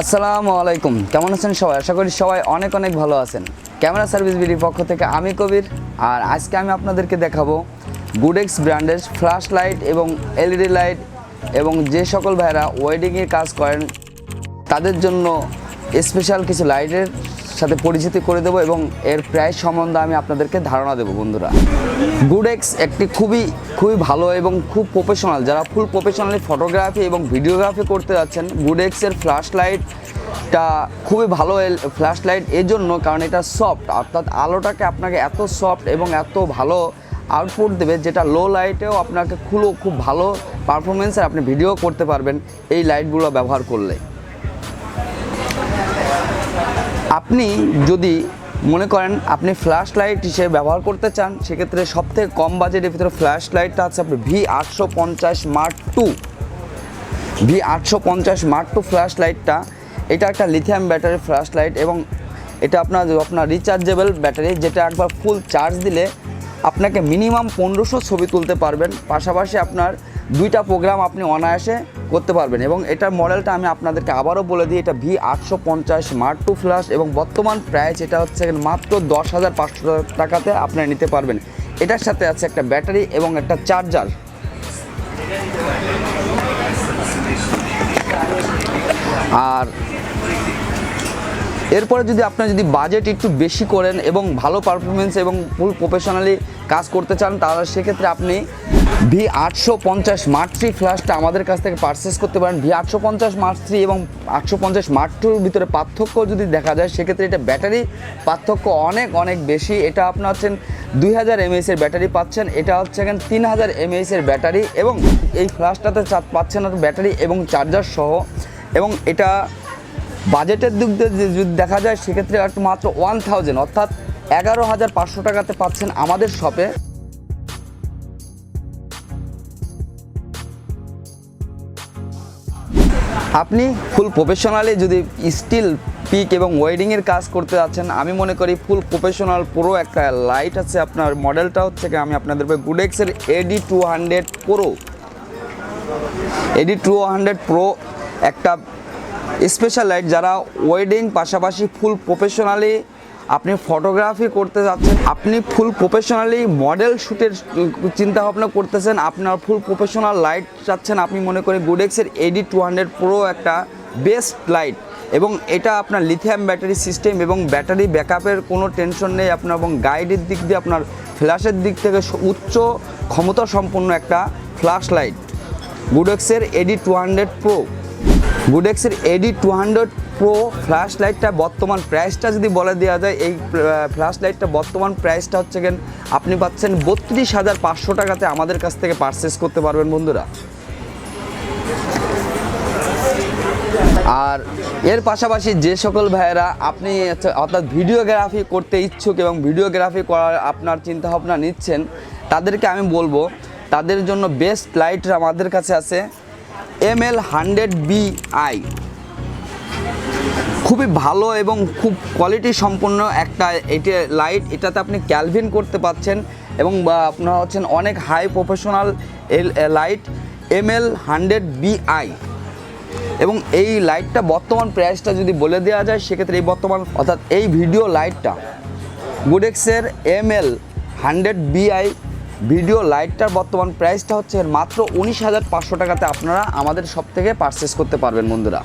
আসসালামু আলাইকুম। কেমন আছেন সবাই? আশা করি সবাই অনেক অনেক ভালো আছেন। ক্যামেরা সার্ভিস বিডির পক্ষ থেকে আমি কবির, আর আজকে আমি আপনাদেরকে দেখাবো গুডেক্স ব্র্যান্ডের ফ্ল্যাশ লাইট এবং এলইডি লাইট এবং যে সকল ভাইরা ওয়েডিংয়ের কাজ করেন, তাদের জন্য স্পেশাল কিছু লাইটের সাথে পরিচিতি করে দেবো এবং এর প্রাইস সম্বন্ধে আমি আপনাদেরকে ধারণা দেবো, বন্ধুরা। গুডেক্স একটি খুবই খুবই ভালো এবং খুব প্রফেশনাল যারা ফুল প্রফেশনালি ফটোগ্রাফি এবং ভিডিওগ্রাফি করতে যাচ্ছেন গুডেক্সের ফ্ল্যাশ লাইটটা খুবই ভালো ফ্ল্যাশ লাইটের জন্য, কারণ এটা সফট অর্থাৎ আলোটাকে আপনাকে এত সফট এবং এত ভালো আউটপুট দেবে, যেটা লো লাইটেও আপনাকে খুলো, খুব ভালো পারফরমেন্সের আপনি ভিডিও করতে পারবেন এই লাইটগুলো ব্যবহার করলে। আপনি যদি মনে করেন আপনি ফ্ল্যাশ লাইট হিসেবে ব্যবহার করতে চান, সেক্ষেত্রে সবথেকে কম বাজেটের ভিতরে ফ্ল্যাশ লাইটটা আছে আপনি ভি আটশো পঞ্চাশ মার্ক টু ভি আটশো পঞ্চাশ মার্ক টু ফ্ল্যাশ লাইটটা এটা একটা লিথিয়াম ব্যাটারি ফ্ল্যাশ লাইট এবং এটা আপনার আপনার রিচার্জেবল ব্যাটারি যেটা একবার ফুল চার্জ দিলে আপনাকে মিনিমাম পনেরোশো ছবি তুলতে পারবেন। পাশাপাশি আপনার দুইটা প্রোগ্রাম আপনি অনায়াসে করতে পারবেন। এবং এটার মডেলটা আমি আপনাদেরকে আবারও বলে দিই, এটা ভি আটশো পঞ্চাশ মার্ক টু ফ্ল্যাশ এবং বর্তমান প্রাইস এটা হচ্ছে মাত্র দশ হাজার পাঁচশো টাকাতে আপনারা নিতে পারবেন। এটার সাথে আছে একটা ব্যাটারি এবং একটা চার্জার আর এরপরে যদি আপনার যদি বাজেট একটু বেশি করেন এবং ভালো পারফরমেন্স এবং ফুল প্রফেশনালি কাজ করতে চান, তাহলে সেক্ষেত্রে আপনি ভি আটশো পঞ্চাশ মার্ক থ্রি ফ্ল্যাশটা আমাদের কাছ থেকে পারচেস করতে পারেন। ভি আটশো পঞ্চাশ মার্ক থ্রি এবং আটশো পঞ্চাশ মার্ক টুর ভিতরে পার্থক্য যদি দেখা যায়, সেক্ষেত্রে এটা ব্যাটারি পার্থক্য অনেক অনেক বেশি। এটা আপনার হচ্ছেন দুই হাজার এমএএসের ব্যাটারি পাচ্ছেন। এটা হচ্ছে এখানে তিন হাজার এমএএসের ব্যাটারি এবং এই ফ্ল্যাশটাতে পাচ্ছেন ব্যাটারি এবং চার্জার সহ। এবং এটা বাজেটের দিক দিয়ে যদি দেখা যায়, সেক্ষেত্রে একটু মাত্র ওয়ান থাউজেন্ড অর্থাৎ এগারো হাজার পাঁচশো টাকাতে পাচ্ছেন আমাদের শপে আপনি ফুল প্রফেশনালি যদি স্টিল পিক এবং ওয়েডিংয়ের কাজ করতে যাচ্ছেন, আমি মনে করি ফুল প্রফেশনাল পুরো একটা লাইট আছে আপনার মডেলটা হচ্ছে আমি আপনাদের গুডেক্সের AD two hundred pro AD two hundred pro একটা স্পেশাল লাইট যারা ওয়েডিং পাশাপাশি ফুল প্রফেশনালি আপনি ফটোগ্রাফি করতে যাচ্ছেন, আপনি ফুল প্রফেশনালি মডেল শ্যুটের চিন্তাভাবনা করতেছেন, আপনার ফুল প্রফেশনাল লাইট চাচ্ছেন, আপনি মনে করেন গুডেক্সের এডি টু হান্ড্রেড প্রো একটা বেস্ট লাইট এবং এটা আপনার লিথিয়াম ব্যাটারি সিস্টেম এবং ব্যাটারি ব্যাকআপের কোনো টেনশন নেই, আপনার এবং গাইডের দিক দিয়ে আপনার ফ্ল্যাশের দিক থেকে উচ্চ ক্ষমতা সম্পন্ন একটা ফ্ল্যাশ লাইট গুডেক্সের AD two hundred pro গুডেক্সের AD two hundred pro flash লাইটটা বর্তমান প্রাইসটা যদি বলে দেওয়া যায়, এই ফ্ল্যাশ লাইটটা বর্তমান প্রাইসটা হচ্ছে গেন, আপনি পাচ্ছেন বত্রিশ হাজার পাঁচশো টাকাতে আমাদের কাছ থেকে পারচেস করতে পারবেন বন্ধুরা। আর এর পাশাপাশি যে সকল ভাইয়েরা আপনি অর্থাৎ ভিডিওগ্রাফি করতে ইচ্ছুক এবং ভিডিওগ্রাফি করার আপনার চিন্তাভাবনা নিচ্ছেন, তাদেরকে আমি বলব, তাদের জন্য বেস্ট লাইট আমাদের কাছে আছে। M L hundred B I খুবই ভালো এবং খুব কোয়ালিটি সম্পন্ন একটা এটি লাইট এটাতে আপনি ক্যালভিন করতে পাচ্ছেন এবং, বা, আপনার হচ্ছেন অনেক high professional light M L hundred BI এবং এই লাইটটা বর্তমান প্রাইসটা যদি বলে দেওয়া যায়, সেক্ষেত্রে এই বর্তমান, অর্থাৎ এই ভিডিও লাইটটা গুডেক্সের M L hundred BI video লাইটটার বর্তমান প্রাইসটা হচ্ছে মাত্র উনিশ হাজার পাঁচশো টাকাতে আপনারা আমাদের সব থেকে পারচেস করতে পারবেন বন্ধুরা।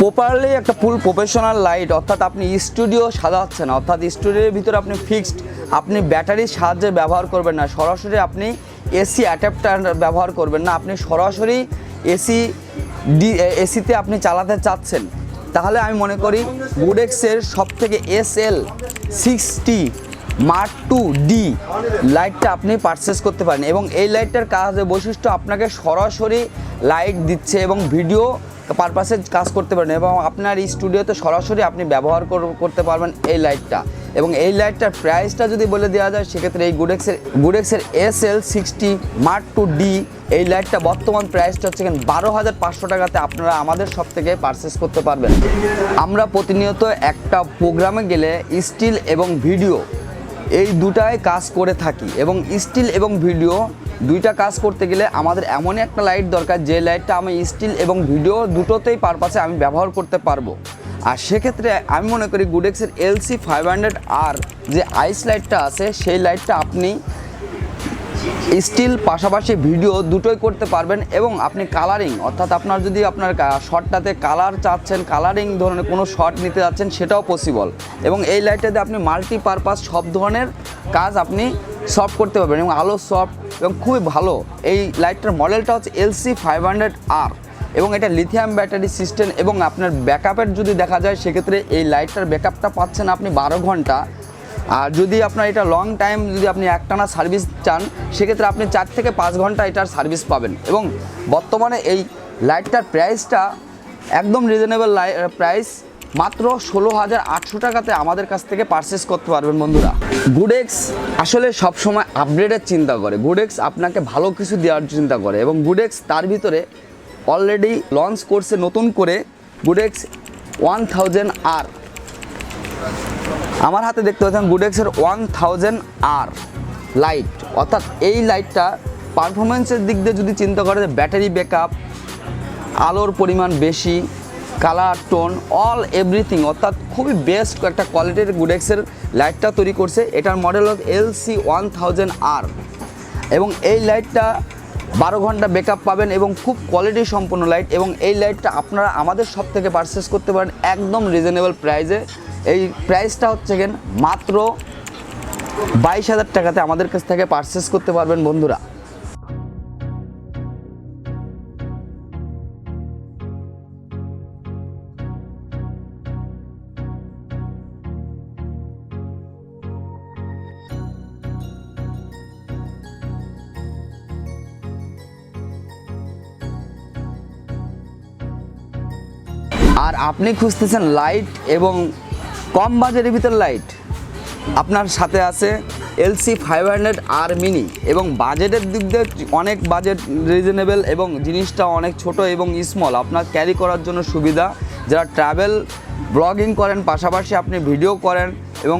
প্রপারলি একটা ফুল প্রফেশনাল লাইট অর্থাৎ আপনি স্টুডিও সাজাচ্ছেন অর্থাৎ স্টুডিওর ভিতরে আপনি ফিক্সড আপনি ব্যাটারির সাহায্যে ব্যবহার করবেন না, সরাসরি আপনি এসি অ্যাডাপ্টার ব্যবহার করবেন না, আপনি সরাসরি এসি ডি এসিতে আপনি চালাতে চাচ্ছেন। তাহলে আমি মনে করি গুডেক্সের সব থেকে S L sixty mark two D লাইটটা আপনি পারচেস করতে পারেন এবং এই লাইটটার কাজের বৈশিষ্ট্য আপনাকে সরাসরি লাইট দিচ্ছে এবং ভিডিও পারপাসে কাজ করতে পারেন এবং আপনার এই স্টুডিওতে সরাসরি আপনি ব্যবহার কর- করতে পারবেন এই লাইটটা এবং এই লাইটটার প্রাইসটা যদি বলে দেওয়া যায়, সেক্ষেত্রে এই গুডেক্সের গুডেক্সের S L sixty mark two D এই লাইটটা বর্তমান প্রাইসটা হচ্ছে বারো হাজার পাঁচশো টাকাতে আপনারা আমাদের সব থেকে পারচেস করতে পারবেন। আমরা প্রতিনিয়ত একটা প্রোগ্রামে গেলে স্টিল এবং ভিডিও এই দুটায় কাজ করে থাকি এবং স্টিল এবং ভিডিও দুইটা কাজ করতে গেলে আমাদের এমনই একটা লাইট দরকার, যে লাইটটা আমি স্টিল এবং ভিডিও দুটোতেই পারপাসে আমি ব্যবহার করতে পারব। আর সেক্ষেত্রে আমি মনে করি গুডেক্সের এলসি ফাইভ হান্ড্রেড আর যে আইস লাইটটা আছে, সেই লাইটটা আপনি স্টিল পাশাপাশি ভিডিও দুটোই করতে পারবেন এবং আপনি কালারিং অর্থাৎ আপনার যদি আপনার শর্টটাতে কালার চাচ্ছেন কালারিং ধরনের কোনো শর্ট নিতে যাচ্ছেন, সেটাও পসিবল এবং এই লাইটটাতে আপনি মাল্টিপারপাস সব ধরনের কাজ আপনি সফট করতে পারবেন এবং আলো সফট এবং খুবই ভালো। এই লাইটটার মডেলটা হচ্ছে এলসি ফাইভ হান্ড্রেড আর এবং এটা লিথিয়াম ব্যাটারি সিস্টেম এবং আপনার ব্যাকআপের যদি দেখা যায়, সেক্ষেত্রে এই লাইটটার ব্যাকআপটা পাচ্ছেন আপনি বারো ঘণ্টা। আর যদি আপনার এটা লং টাইম যদি আপনি একটানা সার্ভিস চান, সেক্ষেত্রে আপনি চার থেকে পাঁচ ঘণ্টা এটার সার্ভিস পাবেন। এবং বর্তমানে এই লাইটটার প্রাইসটা একদম রিজনেবল প্রাইস মাত্র ষোলো হাজার আটশো টাকাতে আমাদের কাছ থেকে পারচেস করতে পারবেন বন্ধুরা। গুডেক্স আসলে সবসময় আপডেটের চিন্তা করে। গুডেক্স আপনাকে ভালো কিছু দেওয়ার চিন্তা করে এবং গুডেক্স তার ভিতরে অলরেডি লঞ্চ করছে নতুন করে গুডেক্স ওয়ান থাউজেন্ড আর আমার হাতে দেখতে পাচ্ছেন গুডেক্সের ওয়ান থাউজেন্ড আর লাইট অর্থাৎ এই লাইটটা পারফরমেন্সের দিক দিয়ে যদি চিন্তা করে যে ব্যাটারি ব্যাকআপ আলোর পরিমাণ বেশি কালার টোন অল এভরিথিং অর্থাৎ খুবই বেস্ট একটা কোয়ালিটির গুডেক্সের লাইটটা তৈরি করছে। এটার মডেল হল L C one thousand R এবং এই লাইটটা বারো ঘণ্টা ব্যাকআপ পাবেন এবং খুব কোয়ালিটি সম্পন্ন লাইট এবং এই লাইটটা আপনারা আমাদের সব থেকে পারচেস করতে পারেন একদম রিজনেবল প্রাইসে এই প্রাইসটা হচ্ছে গেন মাত্র বাইশ হাজার টাকাতে আমাদের কাছ থেকে পারচেস করতে পারবেন বন্ধুরা। আর আপনি খুঁজতেছেন লাইট এবং কম বাজেটের ভিতর লাইট আপনার সাথে আছে LC five hundred R mini এবং বাজেটের দিক দিয়ে অনেক বাজেট রিজনেবল এবং জিনিসটা অনেক ছোট এবং স্মল আপনার ক্যারি করার জন্য সুবিধা। যারা ট্রাভেল ব্লগিং করেন, পাশাপাশি আপনি ভিডিও করেন এবং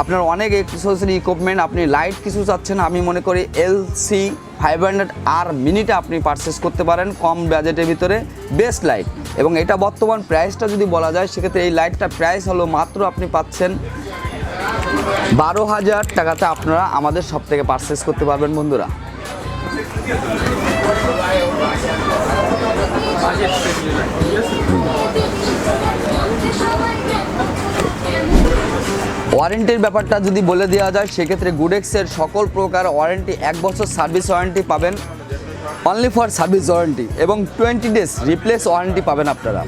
আপনার অনেক এক্সেসরি ইকুইপমেন্ট আপনি লাইট কিছু চাচ্ছেন, আমি মনে করি এলসি ফাইভ হান্ড্রেড আর মিনিটা আপনি পারচেস করতে পারেন, কম বাজেটের ভিতরে বেস্ট লাইট এবং এটা বর্তমান প্রাইসটা যদি বলা যায়, সেক্ষেত্রে এই লাইটটা প্রাইস হলো মাত্র আপনি পাচ্ছেন বারো হাজার টাকাতে আপনারা আমাদের সব থেকে পারচেস করতে পারবেন বন্ধুরা। ওয়ারেন্টির ব্যাপারটা যদি বলে দেওয়া যায়, সেক্ষেত্রে গুডেক্সের সকল প্রকার ওয়ারেন্টি, এক বছর সার্ভিস ওয়ারেন্টি পাবেন। অনলি ফর সার্ভিস ওয়ারেন্টি এবং টোয়েন্টি ডেজ রিপ্লেস ওয়ারেন্টি পাবেন আপনারা।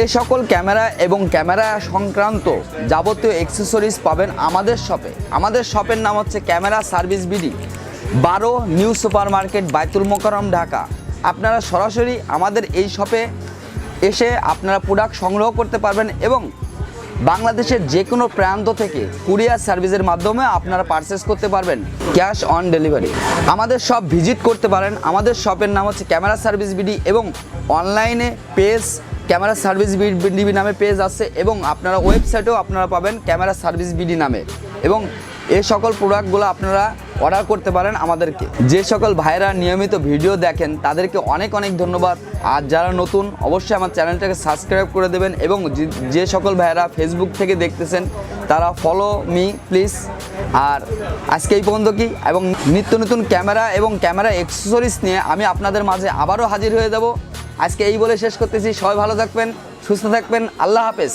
এই সকল ক্যামেরা এবং ক্যামেরা সংক্রান্ত যাবতীয় অ্যাক্সেসরিজ পাবেন আমাদের শপে। আমাদের শপের নাম হচ্ছে ক্যামেরা সার্ভিস বিডি। বারো new super market Baitul Mukarram Dhaka. আপনারা সরাসরি আমাদের এই শপে এসে আপনারা প্রোডাক্ট সংগ্রহ করতে পারবেন এবং বাংলাদেশের যে কোনো প্রান্ত থেকে কুরিয়ার সার্ভিসের মাধ্যমে আপনারা পারচেস করতে পারবেন ক্যাশ অন ডেলিভারি আমাদের সব ভিজিট করতে পারেন। আমাদের শপের নাম হচ্ছে ক্যামেরা সার্ভিস বিডি এবং অনলাইনে পেজ ক্যামেরা সার্ভিস বিডি নামে পেজ আছে এবং আপনারা ওয়েবসাইটেও আপনারা পাবেন ক্যামেরা সার্ভিস বিডি নামে। এবং এ সকল প্রোডাক্টগুলো আপনারা অর্ডার করতে পারেন আমাদেরকে। যে সকল ভাইরা নিয়মিত ভিডিও দেখেন, তাদেরকে অনেক অনেক ধন্যবাদ। আর যারা নতুন, অবশ্যই আমার চ্যানেলটাকে সাবস্ক্রাইব করে দেবেন এবং যে- সকল ভাইরা ফেসবুক থেকে দেখতেছেন, তারা ফলো মি প্লিজ আর আজকে এই পর্যন্ত কি? এবং নিত্য নতুন ক্যামেরা এবং ক্যামেরা অ্যাক্সেসরিজ নিয়ে আমি আপনাদের মাঝে আবারও হাজির হয়ে যাব। আজকে এই বলে শেষ করতেছি। সবাই ভালো থাকবেন, সুস্থ থাকবেন। আল্লাহ হাফেজ।